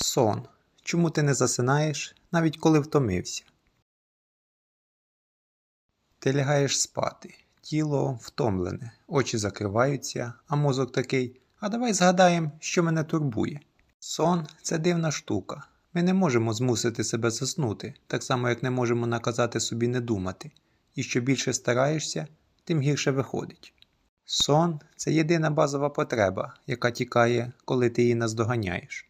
Сон. Чому ти не засинаєш, навіть коли втомився? Ти лягаєш спати, тіло втомлене, очі закриваються, а мозок такий. А давай згадаємо, що мене турбує. Сон це дивна штука. Ми не можемо змусити себе заснути, так само як не можемо наказати собі не думати. І що більше стараєшся, тим гірше виходить. Сон це єдина базова потреба, яка тікає, коли ти її наздоганяєш.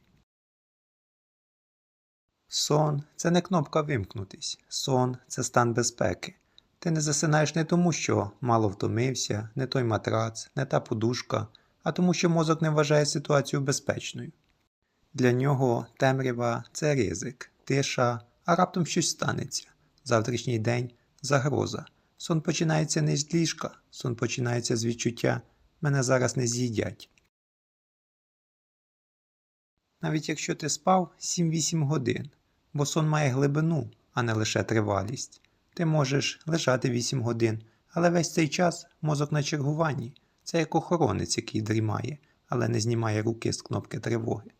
Сон це не кнопка вимкнутись. Сон це стан безпеки. Ти не засинаєш не тому, що мало втомився, не той матрац, не та подушка, а тому, що мозок не вважає ситуацію безпечною. Для нього темрява це ризик, тиша, а раптом щось станеться. Завтрашній день загроза. Сон починається не з ліжка, сон починається з відчуття мене зараз не з'їдять. Навіть якщо ти спав 7-8 годин, бо сон має глибину, а не лише тривалість. Ти можеш лежати 8 годин, але весь цей час мозок на чергуванні. Це як охоронець, який дрімає, але не знімає руки з кнопки тривоги.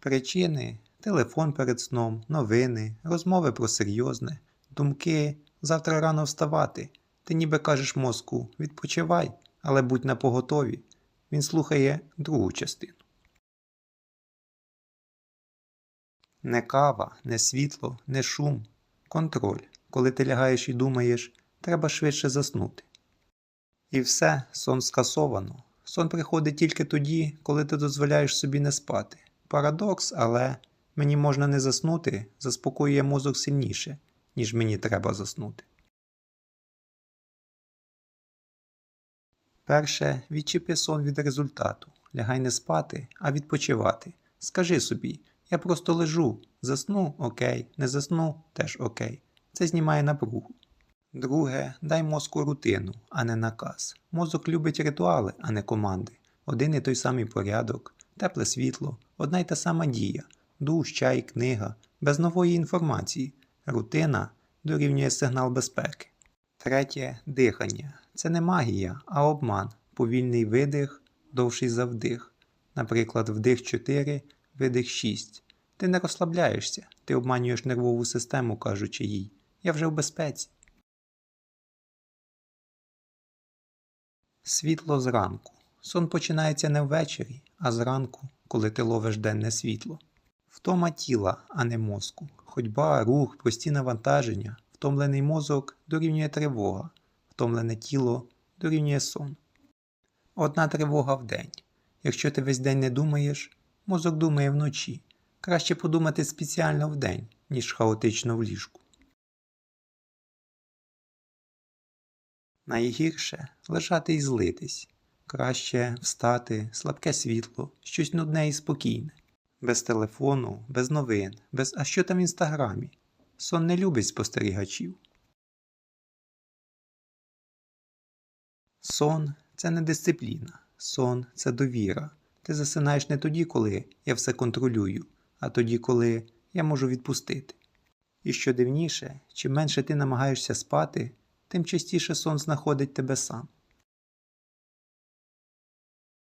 Причини телефон перед сном, новини, розмови про серйозне, думки, завтра рано вставати. Ти ніби кажеш мозку відпочивай, але будь на поготові. Він слухає другу частину. Не кава, не світло, не шум, контроль. Коли ти лягаєш і думаєш, треба швидше заснути. І все, сон скасовано. Сон приходить тільки тоді, коли ти дозволяєш собі не спати. Парадокс, але мені можна не заснути, заспокоює мозок сильніше, ніж мені треба заснути. Перше, відчіпи сон від результату. Лягай не спати, а відпочивати. Скажи собі, я просто лежу, засну окей, не засну теж окей. Це знімає напругу. Друге, дай мозку рутину, а не наказ. Мозок любить ритуали, а не команди. Один і той самий порядок, тепле світло, одна й та сама дія, душ, чай, книга, без нової інформації. Рутина дорівнює сигнал безпеки. Третє дихання. Це не магія, а обман. Повільний видих, довший за вдих. Наприклад, вдих 4, видих 6. Ти не розслабляєшся, ти обманюєш нервову систему, кажучи їй. Я вже в безпеці. Світло зранку. Сон починається не ввечері, а зранку, коли ти ловиш денне світло. Втома тіла, а не мозку. Ходьба, рух, прості навантаження. Втомлений мозок дорівнює тривога, втомлене тіло дорівнює сон. Одна тривога в день. Якщо ти весь день не думаєш, мозок думає вночі. Краще подумати спеціально вдень, ніж хаотично в ліжку. Найгірше лежати і злитись. Краще встати, слабке світло, щось нудне і спокійне. Без телефону, без новин, без а що там в інстаграмі. Сон не любить спостерігачів. Сон це не дисципліна. Сон це довіра. Ти засинаєш не тоді, коли я все контролюю, а тоді, коли я можу відпустити. І що дивніше, чим менше ти намагаєшся спати, тим частіше сон знаходить тебе сам.